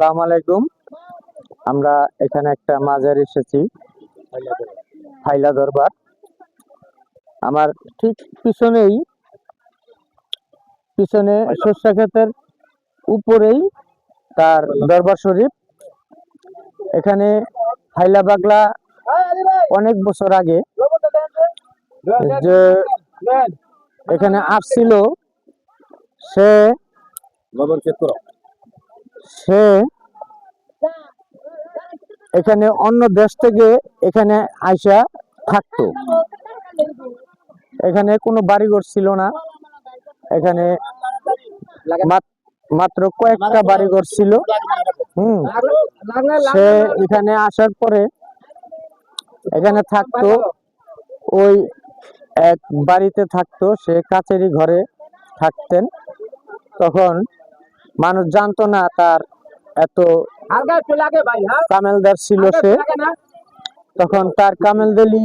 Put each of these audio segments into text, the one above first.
আলাইকুম। আমরা এখানে একটা মাজার এসেছি ফাইলা দরবার। আমার ঠিক পিছনেই, পিছনে শস্যা ক্ষেতের উপরেই তার দরবার শরীফ। এখানে ফাইলা বাগলা অনেক বছর আগে যে এখানে আসছিল, সে সে এখানে অন্য দেশ থেকে এখানে আইসা থাকতো। এখানে কোনো বাড়িঘর ছিল না। এখানে মাত্র কয়েকটা বাড়িঘর ছিল। হুম। সে এখানে আসার পরে এখানে থাকতো। ওই এক বাড়িতে থাকতো। সে কাচেরি ঘরে থাকতেন। তখন মানুষ জানতো না তার এত কামেলদার ছিল সে। তখন তার কামেলদালি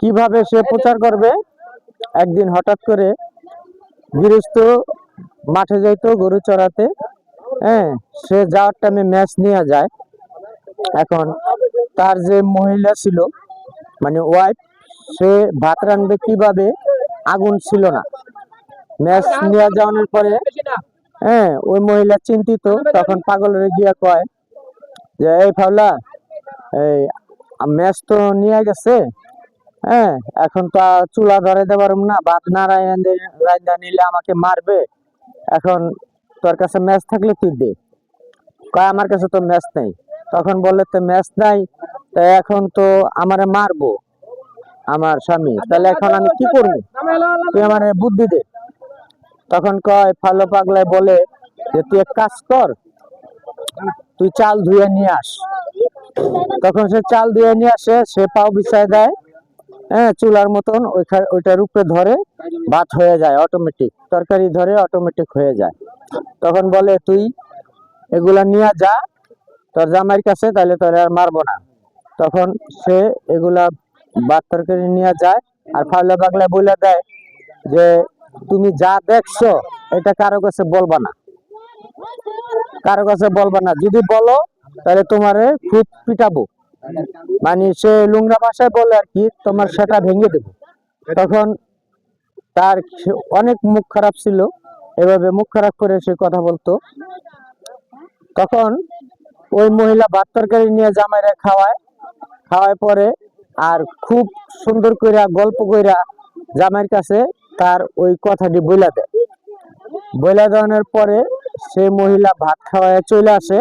কীভাবে সে প্রচার করবে? একদিন হঠাৎ করে গৃহস্থ মাঠে যাইতো গরু চড়াতে। হ্যাঁ সে যাওয়ার টাইমে ম্যাচ নিয়ে যায়। এখন তার যে মহিলা ছিল মানে ওয়াইফ সে ভাত রাঁধবে কীভাবে? আগুন ছিল না। ম্যাচ নিয়ে যাওয়ানোর পরে হ্যাঁ ওই মহিলা চিন্তিত তখন পাগলের গিয়া কয় যে এই ফাউলা এই ম্যাচ তো নিয়ে গেছে হ্যাঁ এখন তো চুলা ধরে দেবার না ভাত না রাইন্দা নিলে আমাকে মারবে এখন তোর কাছে ম্যাচ থাকলে তুই দে। কয় আমার কাছে তো ম্যাচ নেই। তখন বললে তো ম্যাচ নাই তা এখন তো আমারে মারবো আমার স্বামী তাহলে এখন আমি কি করব? তুই আমার বুদ্ধি দে। তখন কয়, ফালো পাগলায় বলে যে, তুই এক কাজ কর, তুই চাল ধুয়ে নিয়ে আস। তখন সে চাল ধুয়ে নিয়ে আসে, সে পাও বিছায় দেয় হ্যাঁ চুলার মতন ওইখা- ওইটার উপরে ধরে ভাত হয়ে যায় অটোমেটিক তরকারি ধরে অটোমেটিক হয়ে যায়। তখন বলে, তুই এগুলা নিয়ে যা, তোর জামাইয়ের কাছে তাহলে তোর আর মারবো না। তখন সে এগুলা ভাত তরকারি নিয়ে যায় আর ফাউলা পাগলা বলে দেয় যে তুমি যা দেখছ, এটা কারও কাছে বলবা না। কারও কাছে বলবা না। যদি বলো, তাহলে তোমারে খুব পিটাবো। মানে সে লুংরা ভাষায় বলে আর কি, তোমার সেটা ভেঙে দেবো। তখন তার অনেক মুখ খারাপ ছিল। এভাবে মুখ খারাপ করে সে কথা বলতো। তখন ওই মহিলা ভাত তরকারি নিয়ে জামাইরা খাওয়ায়। খাওয়ায় পরে আর খুব সুন্দর কইরা, গল্প কইরা জামাইয়ের কাছে তার ওই কথাটি বইলা দেয়। বইলা দেওয়ানোর পরে সে মহিলা ভাত খাওয়ায় চলে আসে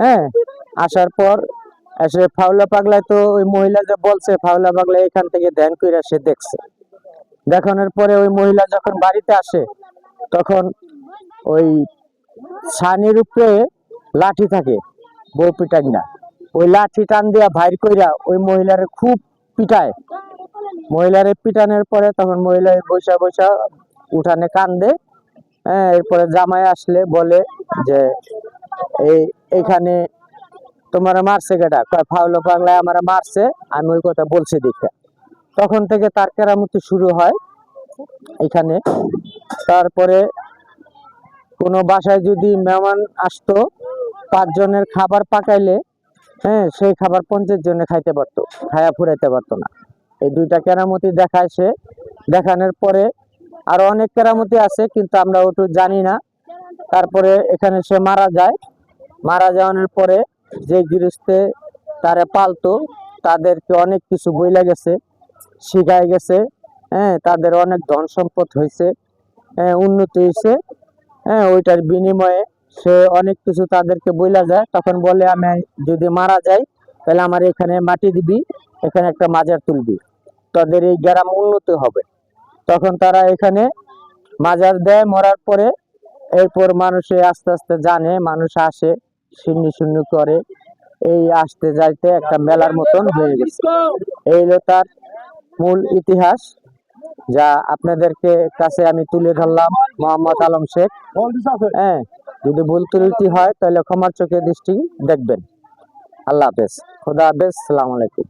হ্যাঁ? আসার পর এসে ফাউলা পাগলায় তো ওই মহিলা যে বলছে, ফাউলা পাগলা এখান থেকে ধ্যান কইরা সে দেখছে। দেখানোর পরে ওই মহিলা যখন বাড়িতে আসে, তখন ওই ছানির উপরে লাঠি থাকে, বউ পিটাই না ওই লাঠি টান দিয়া ভাইর কইরা ওই মহিলারে খুব পিটায়। মহিলারে পিটানোর পরে তখন মহিলা বৈশা বৈশা উঠানে কান্দে। হ্যাঁ এরপরে জামাই আসলে বলে যে, এই, এখানে তোমার মারছে কেটা ফাউলো পাগলায় আমার মারছে, আমি ওই কথা বলছি দেখে। তখন থেকে তার কেরামতি শুরু হয় এখানে। তারপরে কোনো বাসায় যদি মেহমান আসতো পাঁচজনের খাবার পাকাইলে হ্যাঁ সেই খাবার পঞ্চাশ জনে খাইতে পারতো, খায়া ফুরাইতে পারতো না। এই দুইটা কেরামতি দেখায় সে। দেখানোর পরে আরও অনেক কেরামতি আছে, কিন্তু আমরা ওটু জানি না। তারপরে এখানে সে মারা যায়। মারা যাওয়ানোর পরে যে গৃহস্থে তারে পালতো, তাদেরকে অনেক কিছু বইলা গেছে শিখায় গেছে। হ্যাঁ তাদের অনেক ধন সম্পদ হয়েছে হ্যাঁ উন্নতি হয়েছে হ্যাঁ ওইটার বিনিময়ে সে অনেক কিছু তাদেরকে বইলা যায়। তখন বলে, আমি যদি মারা যাই, তাহলে আমার এখানে মাটি দিবি। এখানে একটা মাজার তুলবি। তাদের এই গ্রাম উন্নতি হবে। তখন তারা এখানে মাজার দেয়, মরার পরে এরপর মানুষে আস্তে আস্তে জানে, মানুষ আসে, শূন্য শূন্য করে। এই আসতে যাইতে একটা মেলার মতন হয়ে গেছে। এই হলো তার মূল ইতিহাস, যা আপনাদেরকে কাছে আমি তুলে ধরলাম, মোহাম্মদ আলম শেখ। হ্যাঁ যদি ভুল ত্রুটি হয়, তাহলে ক্ষমার চোখে দৃষ্টি দেখবেন। আল্লাহ হাফেজ। খোদা হাফেজ, সালাম আলাইকুম।